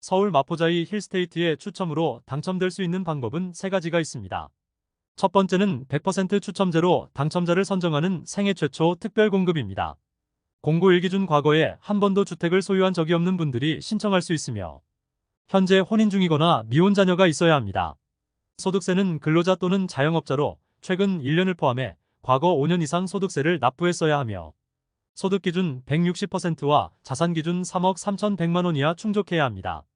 서울 마포자이 힐스테이트의 추첨으로 당첨될 수 있는 방법은 세 가지가 있습니다. 첫 번째는 100% 추첨제로 당첨자를 선정하는 생애 최초 특별 공급입니다. 공고 일기 준 과거에 한 번도 주택을 소유한 적이 없는 분들이 신청할 수 있으며 현재 혼인 중이거나 미혼 자녀가 있어야 합니다. 소득세는 근로자 또는 자영업자로 최근 1년을 포함해 과거 5년 이상 소득세를 납부했어야 하며 소득 기준 160%와 자산 기준 3억 3,100만 원 이하 충족해야 합니다.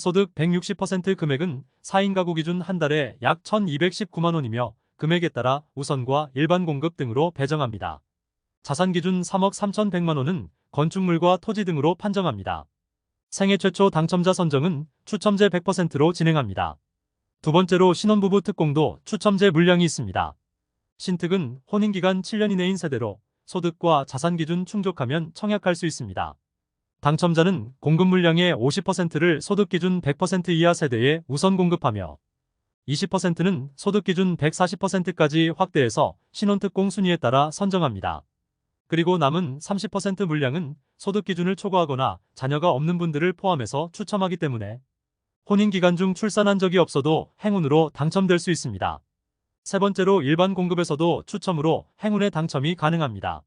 소득 160% 금액은 4인 가구 기준 한 달에 약 1,219만 원이며 금액에 따라 우선과 일반 공급 등으로 배정합니다. 자산 기준 3억 3,100만 원은 건축물과 토지 등으로 판정합니다. 생애 최초 당첨자 선정은 추첨제 100%로 진행합니다. 두 번째로 신혼부부 특공도 추첨제 물량이 있습니다. 신특은 혼인기간 7년 이내인 세대로 소득과 자산 기준 충족하면 청약할 수 있습니다. 당첨자는 공급 물량의 50%를 소득 기준 100% 이하 세대에 우선 공급하며 20%는 소득 기준 140%까지 확대해서 신혼특공 순위에 따라 선정합니다. 그리고 남은 30% 물량은 소득 기준을 초과하거나 자녀가 없는 분들을 포함해서 추첨하기 때문에 혼인 기간 중 출산한 적이 없어도 행운으로 당첨될 수 있습니다. 세 번째로 일반 공급에서도 추첨으로 행운의 당첨이 가능합니다.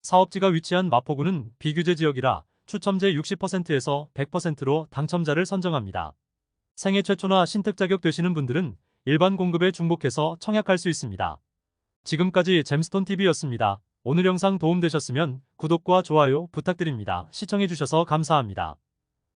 사업지가 위치한 마포구는 비규제 지역이라 추첨제 60%에서 100%로 당첨자를 선정합니다. 생애 최초나 신특 자격 되시는 분들은 일반 공급에 중복해서 청약할 수 있습니다. 지금까지 잼스톤TV였습니다. 오늘 영상 도움되셨으면 구독과 좋아요 부탁드립니다. 시청해주셔서 감사합니다.